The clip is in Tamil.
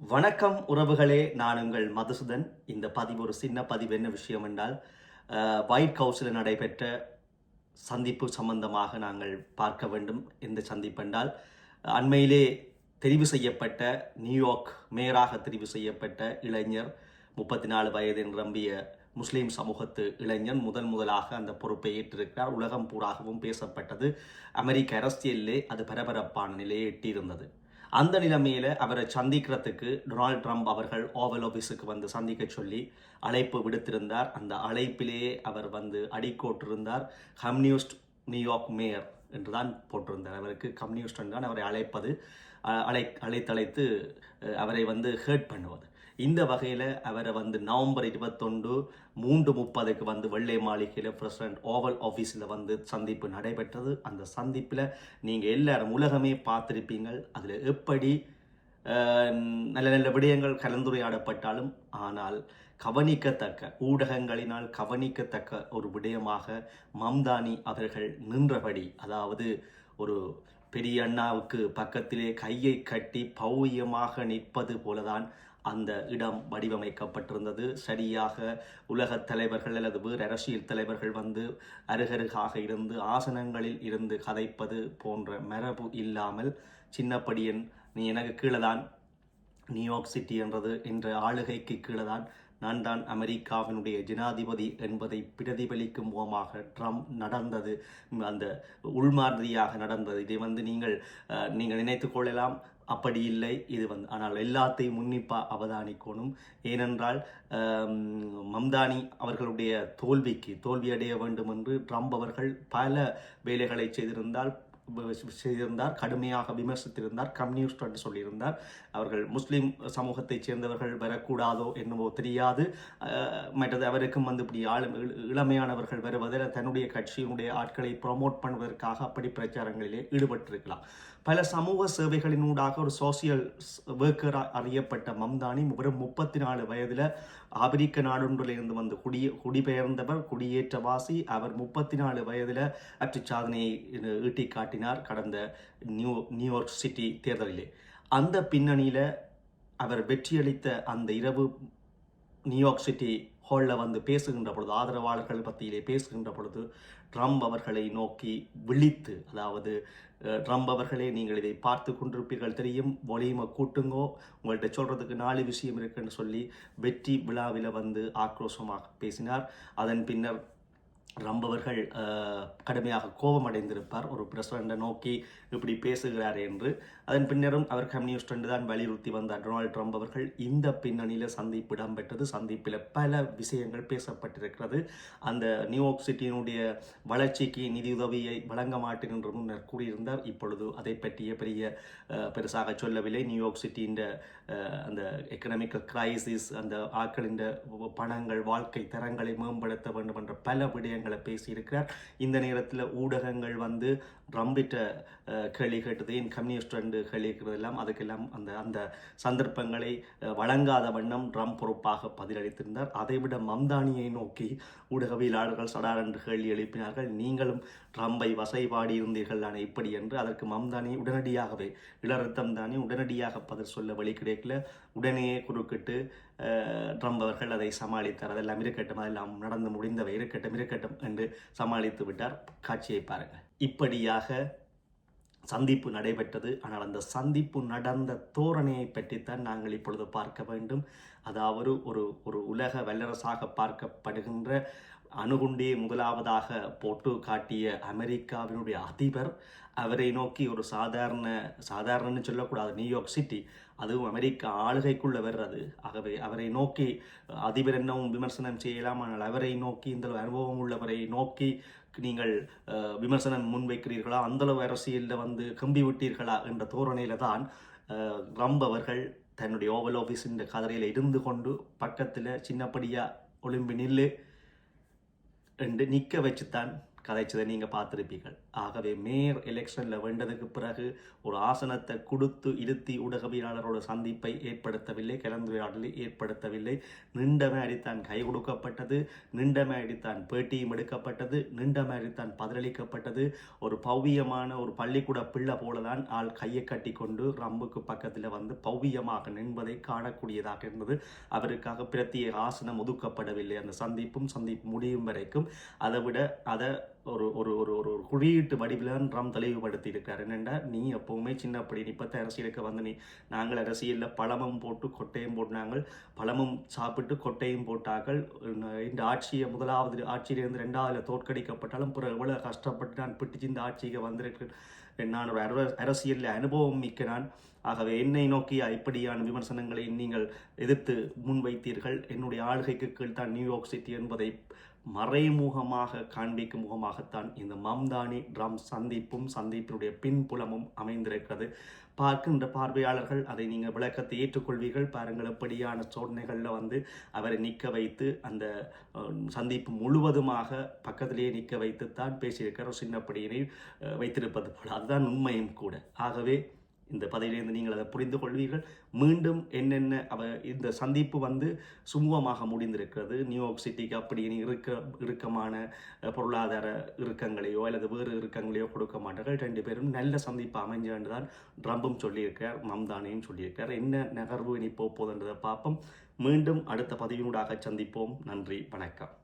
வணக்கம் உறவுகளே நான் உங்கள் மதுசூதன். இந்த பதிவு ஒரு சின்ன பதிவு. என்ன விஷயம் என்றால் ஒயிட் ஹவுஸில் நடைபெற்ற சந்திப்பு சம்பந்தமாக நாங்கள் பார்க்க வேண்டும். எந்த சந்திப்பு என்றால் அண்மையிலே தெரிவு செய்யப்பட்ட நியூயார்க் மேயராக தெரிவு செய்யப்பட்ட இளைஞர் முப்பத்தி நாலு வயது நிரம்பிய முஸ்லீம் சமூகத்து இளைஞன் முதன் முதலாக அந்த பொறுப்பை ஏற்றிருக்கிறார். உலகம் பூராகவும் பேசப்பட்டது அமெரிக்க அரசியலிலே அது பரபரப்பான நிலையை எட்டியிருந்தது. அந்த நிலைமையில் அவரை சந்திக்கிறதுக்கு டொனால்ட் ட்ரம்ப் அவர்கள் ஓவல் ஆஃபீஸுக்கு வந்து சந்திக்க சொல்லி அழைப்பு விடுத்திருந்தார். அந்த அழைப்பிலேயே அவர் வந்து அடிக்கோட்டிருந்தார். கம்யூனிஸ்ட் நியூயார்க் மேயர் என்று தான் போட்டிருந்தார். அவருக்கு கம்யூனிஸ்ட் தான் அவரை அழைப்பது அழை அழைத்தழைத்து அவரை வந்து ஹேர்ட் பண்ணுவது. இந்த வகையில் அவரை வந்து நவம்பர் இருபத்தொன்று மூன்று முப்பதுக்கு வந்து வெள்ளை மாளிகையில் பிரசிடென்ட் ஓவல் ஆஃபீஸில் வந்து சந்திப்பு நடைபெற்றது. அந்த சந்திப்பில் நீங்கள் எல்லாரும் உலகமே பார்த்துருப்பீங்கள். அதில் எப்படி நல்ல நல்ல விடயங்கள் கலந்துரையாடப்பட்டாலும் ஆனால் கவனிக்கத்தக்க ஊடகங்களினால் கவனிக்கத்தக்க ஒரு விடயமாக மம்தானி அவர்கள் நின்றபடி அதாவது ஒரு பெரிய அண்ணாவுக்கு பக்கத்திலே கையை கட்டி பௌயமாக நிற்பது போலதான் அந்த இடம் வடிவமைக்கப்பட்டிருந்தது. சரியாக உலகத் தலைவர்கள் அல்லது வேறு அரசியல் தலைவர்கள் வந்து அருகருகாக இருந்து ஆசனங்களில் இருந்து கதைப்பது போன்ற மரபு இல்லாமல் சின்னப்படியன் நீ எனக்கு கீழே தான் நியூயார்க் சிட்டி என்றது என்ற ஆளுகைக்கு கீழே தான் நான் தான் அமெரிக்காவினுடைய ஜனாதிபதி என்பதை பிரதிபலிக்கும் முகமாக ட்ரம்ப் நடந்தது. அந்த உள்மாதிரியாக நடந்தது. இதை வந்து நீங்கள் நீங்கள் நினைத்து கொள்ளலாம். அப்படி இல்லை இது வந்து ஆனால் எல்லாத்தையும் உன்னிப்பாக அவதானிக்கணும். ஏனென்றால் மம்தானி அவர்களுடைய தோல்விக்கு தோல்வியடைய வேண்டும் என்று ட்ரம்ப் அவர்கள் பல வேலைகளை செய்திருந்தால் செய்திருந்தார் கடுமையாக விமர்சித்திருந்தார் கம்யூனிஸ்ட் என்று சொல்லியிருந்தார். அவர்கள் முஸ்லீம் சமூகத்தைச் சேர்ந்தவர்கள் வரக்கூடாதோ என்னவோ தெரியாது. மற்றது அவருக்கும் வந்து இப்படி ஆளு இளமையானவர்கள் வருவதில் தன்னுடைய கட்சியினுடைய ஆட்களை ப்ரொமோட் பண்ணுவதற்காக அப்படி பிரச்சாரங்களிலே ஈடுபட்டிருக்கலாம். பல சமூக சேவைகளினூடாக ஒரு சோசியல் ஒர்க்கர் அறியப்பட்ட மம்தானி வெறும் முப்பத்தி நாலு வயதில் ஆப்பிரிக்க நாடொன்றிலிருந்து வந்து குடிய குடிபெயர்ந்தவர் குடியேற்றவாசி. அவர் முப்பத்தி நாலு வயதில் அற்று சாதனையை ஈட்டி காட்டினார் கடந்த நியூ நியூயார்க் சிட்டி தேர்தலிலே. அந்த பின்னணியில் அவர் வெற்றியளித்த அந்த இரவு நியூயார்க் சிட்டி ஹாலில் வந்து பேசுகின்ற பொழுது ஆதரவாளர்கள் பத்தியிலே பேசுகின்ற பொழுது ட்ரம்ப் அவர்களை நோக்கி விழித்து அதாவது ட்ரம்ப் அவர்களே நீங்கள் இதை பார்த்து கொண்டிருப்பீர்கள் தெரியும் ஒலியுமை கூட்டுங்கோ உங்கள்கிட்ட சொல்கிறதுக்கு நாலு விஷயம் இருக்குன்னு சொல்லி வெற்றி விழாவில் வந்து ஆக்ரோஷமாக பேசினார். அதன் பின்னர் ட்ரம்ப் அவர்கள் கடுமையாக கோபமடைந்திருப்பார். ஒரு பிரசிடண்டை நோக்கி இப்படி பேசுகிறார் என்று அதன் பின்னரும் அவர் கம்யூனிஸ்ட் என்று தான் வலியுறுத்தி வந்தார். டொனால்ட் ட்ரம்ப் அவர்கள் இந்த பின்னணியில் சந்திப்பு இடம்பெற்றது. சந்திப்பில் பல விஷயங்கள் பேசப்பட்டிருக்கிறது. அந்த நியூயார்க் சிட்டியினுடைய வளர்ச்சிக்கு நிதியுதவியை வழங்க மாட்டேன் என்று முன்னர் கூறியிருந்தார். இப்பொழுது அதை பற்றிய பெரிய பெருசாக சொல்லவில்லை. நியூயார்க் சிட்டியின் அந்த எக்கனாமிக்கல் கிரைசிஸ் அந்த ஆட்களின் பணங்கள் வாழ்க்கை தரங்களை மேம்படுத்த வேண்டும் என்ற பல விடயங்களை பேசியிருக்கிறார். இந்த நேரத்தில் ஊடகங்கள் வந்து ட்ரம்பிட்ட கேள்வி கேட்டது. ஏன் கம்யூனிஸ்ட் என்று கேள்வி எல்லாம் அதுக்கெல்லாம் அந்த அந்த சந்தர்ப்பங்களை வழங்காத வண்ணம் ட்ரம்ப் பொறுப்பாக பதிலளித்திருந்தார். அதைவிட மம்தானியை நோக்கி ஊடகவியலாளர்கள் சடார் என்று கேள்வி எழுப்பினார்கள். நீங்களும் ட்ரம்பை வசைபாடி இருந்தீர்கள் ஆனால் இப்படி என்று. அதற்கு மம்தானி உடனடியாகவே இளரத்தம் தானே உடனடியாக பதில் சொல்ல வழி கிடைக்கல. உடனே குறுக்கிட்டு ட்ரம்ப் அவர்கள் அதை சமாளித்தார். அதெல்லாம் இருக்கட்டும் அதெல்லாம் நடந்து முடிந்தவை இருக்கட்டும் இருக்கட்டும் என்று சமாளித்து விட்டார். காட்சியை பாருங்கள். இப்படியாக சந்திப்பு நடைபெற்றது. ஆனால் அந்த சந்திப்பு நடந்த தோரணையை பற்றித்தான் நாங்கள் இப்பொழுது பார்க்க வேண்டும். அதாவது ஒரு ஒரு உலக வல்லரசாக பார்க்கப்படுகின்ற அணுகுண்டே முதலாவதாக போட்டு காட்டிய அமெரிக்காவினுடைய அதிபர் அவரை நோக்கி ஒரு சாதாரண சாதாரணன்னு சொல்லக்கூடாது நியூயார்க் சிட்டி அதுவும் அமெரிக்கா ஆளுகைக்குள்ள வர்றது. ஆகவே அவரை நோக்கி அதிபர் என்னவும் விமர்சனம் செய்யலாம் ஆனால் அவரை நோக்கி இந்த அனுபவம் உள்ளவரை நோக்கி நீங்கள் விமர்சனம் முன்வைக்கிறீர்களா? அந்தளவு அரசியலில் வந்து கம்பி விட்டீர்களா என்ற தோரணையில் தான் ரம்ப் அவர்கள் தன்னுடைய ஓவல் ஆஃபீஸின் கதறையில் இருந்து கொண்டு பக்கத்தில் சின்னப்படியாக ஒளிம்பி நில்லு என்று நிற்க வச்சுத்தான். கதைச்சதை நீங்கள் பார்த்துருப்பீர்கள். ஆகவே மேயர் எலெக்ஷனில் வேண்டதுக்கு பிறகு ஒரு ஆசனத்தை கொடுத்து இருத்தி ஊடகவியலாளரோட சந்திப்பை ஏற்படுத்தவில்லை கலந்துரையாடலை ஏற்படுத்தவில்லை. நின்ற மாதிரி தான் கை கொடுக்கப்பட்டது நின்ற மாதிரி தான் பேட்டியும் எடுக்கப்பட்டது நின்ற மாதிரி தான் பதிலளிக்கப்பட்டது. ஒரு பௌவியமான ஒரு பள்ளிக்கூட பிள்ளை போல தான் ஆள் கையை கட்டி கொண்டு ரம்புக்கு பக்கத்தில் வந்து பௌவியமாக நின்பதை காணக்கூடியதாக இருந்தது. அவருக்காக பிரத்யேக ஆசனம் ஒதுக்கப்படவில்லை. அந்த சந்திப்பும் சந்திப்பு முடியும் வரைக்கும் அதை விட அதை ஒரு ஒரு ஒரு ஒரு ஒரு குறியீட்டு வடிவில் ராம் தெளிவுபடுத்தி இருக்கார் என்னென்னா நீ எப்போவுமே சின்ன அப்படி நிப்பத்த அரசியலுக்கு வந்து நீ நாங்கள் அரசியலில் பழமும் போட்டு கொட்டையும் போட்டாங்கள் பழமும் சாப்பிட்டு கொட்டையும் போட்டார்கள். இந்த ஆட்சியை முதலாவது ஆட்சியிலிருந்து ரெண்டாவது தோற்கடிக்கப்பட்டாலும் பிறகு எவ்வளோ கஷ்டப்பட்டு நான் பிடிச்சு இந்த ஆட்சிக்கு வந்திருக்கேன் நான் ஒரு அரசியலில் அனுபவம் மிக்க நான். ஆகவே என்னை நோக்கிய இப்படியான விமர்சனங்களை நீங்கள் எதிர்த்து முன்வைத்தீர்கள். என்னுடைய ஆளுகைக்கு கீழ்தான் நியூயார்க் சிட்டி என்பதை மறைமுகமாக காண்பிக்கும் முகமாகத்தான் இந்த மம்தானி ட்ரம் சந்திப்பும் சந்திப்பினுடைய பின்புலமும் அமைந்திருக்கிறது. பார்க்கின்ற பார்வையாளர்கள் அதை நீங்கள் விளக்கத்தை ஏற்றுக்கொள்வீர்கள். பாருங்கள் எப்படியான சோதனைகளில் வந்து அவரை நிற்க வைத்து அந்த சந்திப்பு முழுவதுமாக பக்கத்திலேயே நிற்க வைத்து தான் பேசியிருக்கிற சின்னப்படியினை வைத்திருப்பது போல். அதுதான் உண்மையும் கூட. ஆகவே இந்த பதவியிலிருந்து நீங்கள் அதை புரிந்து கொள்வீர்கள் மீண்டும் என்னென்ன அவ இந்த சந்திப்பு வந்து சுமூகமாக முடிந்திருக்கிறது. நியூயார்க் சிட்டிக்கு அப்படி இனி இருக்க இறுக்கமான பொருளாதார இறுக்கங்களையோ அல்லது வேறு இறுக்கங்களையோ கொடுக்க மாட்டார்கள். ரெண்டு பேரும் நல்ல சந்திப்பு அமைஞ்சு தான் ட்ரம்பும் சொல்லியிருக்கார் மம்தானையும் சொல்லியிருக்கார். என்ன நகர்வு இனி போகுதுன்றதை பார்ப்போம். மீண்டும் அடுத்த பதிவினூடாக சந்திப்போம். நன்றி வணக்கம்.